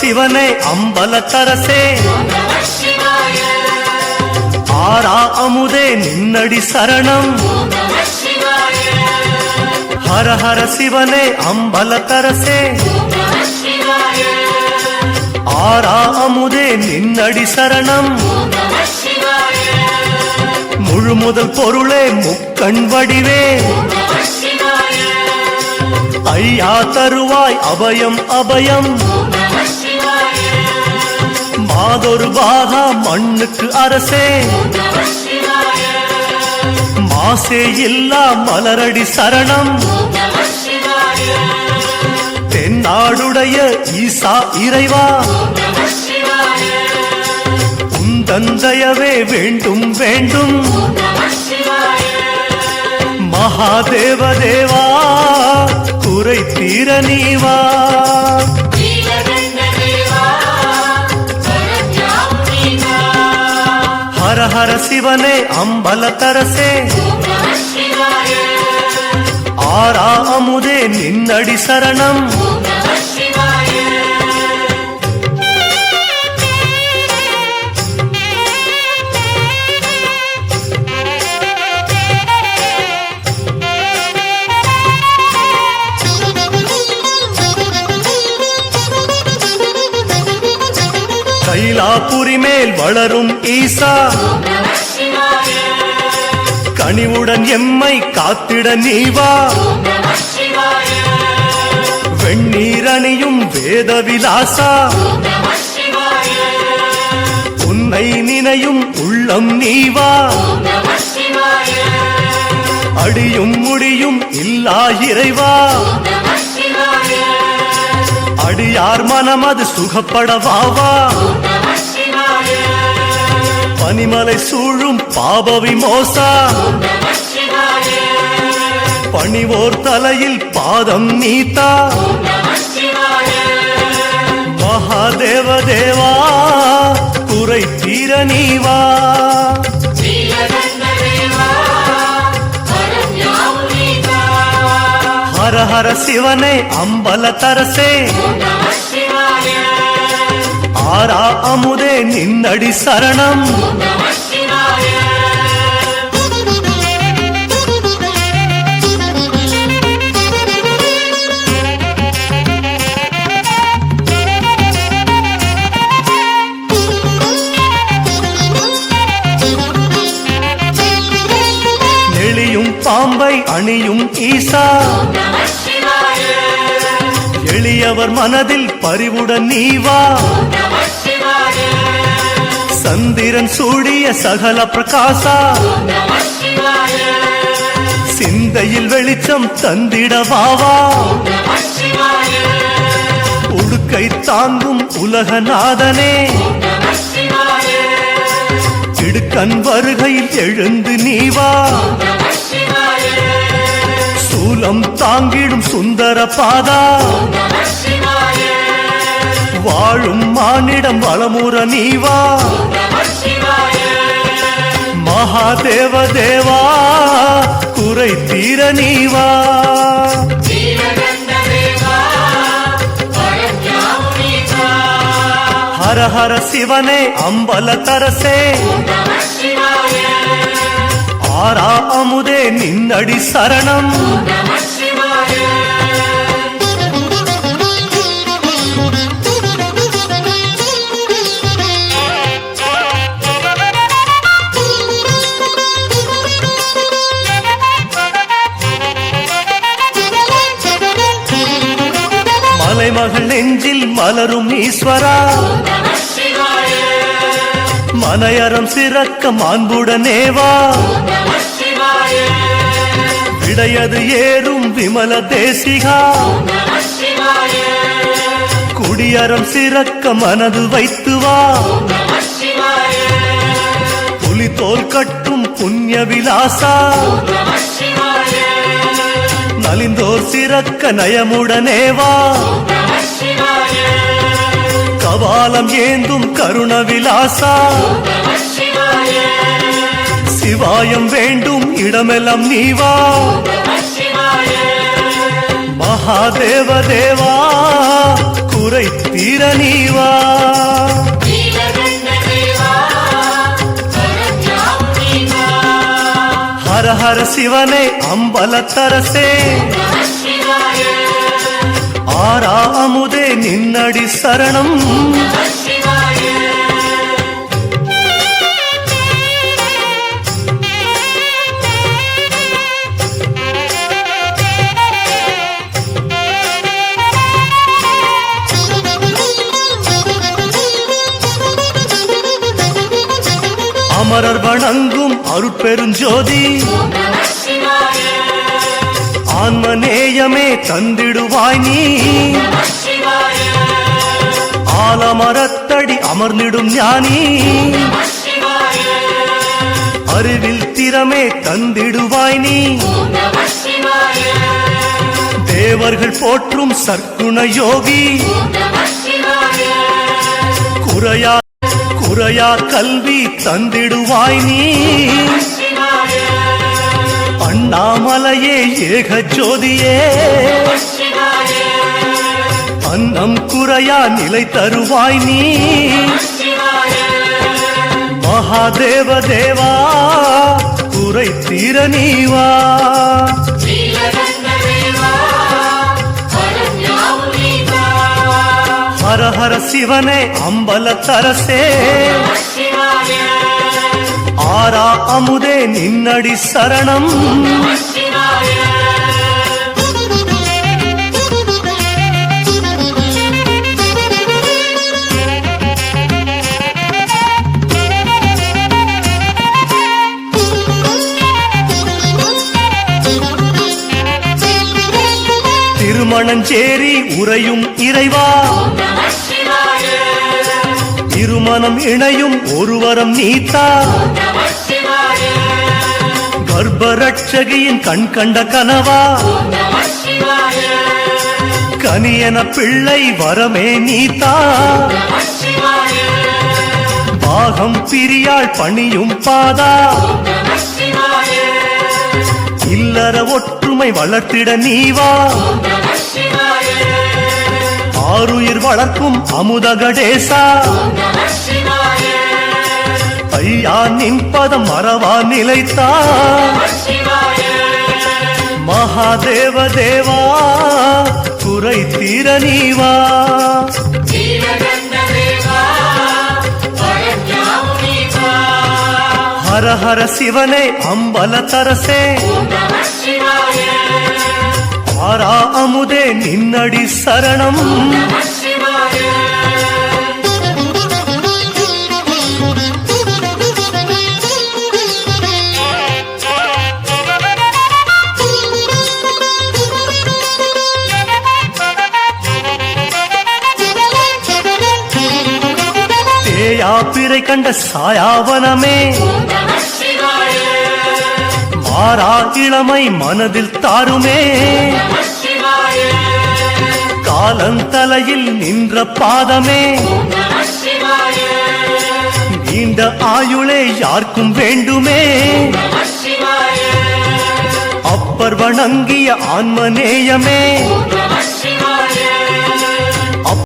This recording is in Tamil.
சிவனே அம்பலத்தரசே. ஆரா அமுதே நின்னடி சரணம். ஹர ஹர சிவனே அம்பலத்தரசே. ஆரா அமுதே நின்னடி சரணம். முழு முதல் பொருளே முக்கண் வடிவே. ஐயா தருவாய் அபயம் அபயம். மாதொரு பாகா மண்ணுக்கு அரசே. மாசே இல்லா மலரடி சரணம். தென்னாடுடைய ஈசா இறைவா. தந்தையவே வேண்டும் வேண்டும். மகாதேவ தேவா குறை தீர நீவா. ஹர சிவனே அம்பல அம்பலத்தரசே ஆரா அமுதே நின்னடி சரணம் கைலாபுரி மேல் வளரும் ஈசா. கனிவுடன் எம்மை காத்திட நீவா. வெண்ணீரணியும் வேத விலாசா உன்னை நினையும் உள்ளம் நீவா. அடியும் முடியும் இல்லா இறைவா. அடியார் மனமது சுகப்படவாவா. பனிமலை சூழும் பாபவி மோசா. பணிவோர் தலையில் பாதம் நீத்தா. மகாதேவ தேவா குறை தீர நீவா. ஹர ஹர சிவனே தரசே. ஆரா அமுதே நின்னடி சரணம். பாம்பை அணியும் ஈசா. எளியவர் மனதில் பரிவுடன் நீவா. சந்திரன் சூடிய சகல பிரகாசா. சிந்தையில் வெளிச்சம் தந்திடவாவா உடுக்கை தாங்கும் உலகநாதனே. இடுக்கண் வருகையில் எழுந்து நீவா. சூலம் தாங்கிடும் சுந்தர பாதா. வாழும் மானிடம் வளமுற நீவா. மகாதேவ தேவா குறை தீர நீவா ஹர ஹர சிவனே அம்பலத்தரசே ஆரா அமுதே நின்னடி மலரும் ஈஸ்வரா. மனையறம் சிறக்க மாண்புடனேவா விடையது ஏறும் விமல தேசிகா. குடியறம் சிறக்க மனது வைத்து வா புலி தோல் கட்டும் புண்ணிய விலாசா. நலிந்தோர் சிறக்க நயமுடனேவா. கபாலம் ஏந்தும் கருண விலாசா சிவாயம் வேண்டும் இடமெல்லாம் நீவா. மகாதேவ தேவா குறை தீர நீவா. ஹர ஹர சிவனே அம்பலத்தரசே. ஆரா அமுதே நின்னடி சரணம். அமரர் வணங்கும் அருட்பெருஞ்சோதி. ஆன்மநேயமே தந்திடுவாய் நீ. ஆலமரத்தடி அமர்ந்திடும் ஞானி. அறிவில் திறமே தந்திடுவாய் நீ. தேவர்கள் போற்றும் சர்க்குண யோகி. குறையா குறையா கல்வி தந்திடுவாய் நீ. அண்ணாமலையே ஏக ஜோதியே அன்னம் குறையா நிலை தருவாய் நீ மகாதேவ தேவா குறை தீர நீவா ஹர ஹர சிவனே அம்பலத்தரசே ஆரா அமுதே நின்னடி சரணம். திருமணஞ்சேரி உறையும் இறைவா. இருமனம் இணையும் ஒருவரம் நீத்தா. கர்ப்பரட்சகியின் கண் கண்ட கனவா. கனியன பிள்ளை வரமே நீத்தா. பாகம் பிரியாள் பணியும் பாதா. இல்லற ஒற்றுமை வளர்த்திட நீவா. ஆருயிர் வளர்க்கும் அமுத கடேசா ஐயா நின் பதம் மறவா நிலைத்தா மகாதேவ தேவா குறை தீர நீவா ஹர ஹர சிவனே அம்பலத்தரசே ஆரா அமுதே நின்னடி சரணம். தேயா பிறை கண்ட சாயாவனமே. மாறா இளமை மனதில் தாருமே. காலந்தலையில் நின்ற பாதமே. நீண்ட ஆயுளே யாருக்கும் வேண்டுமே. அப்பர் வணங்கிய ஆன்மநேயமே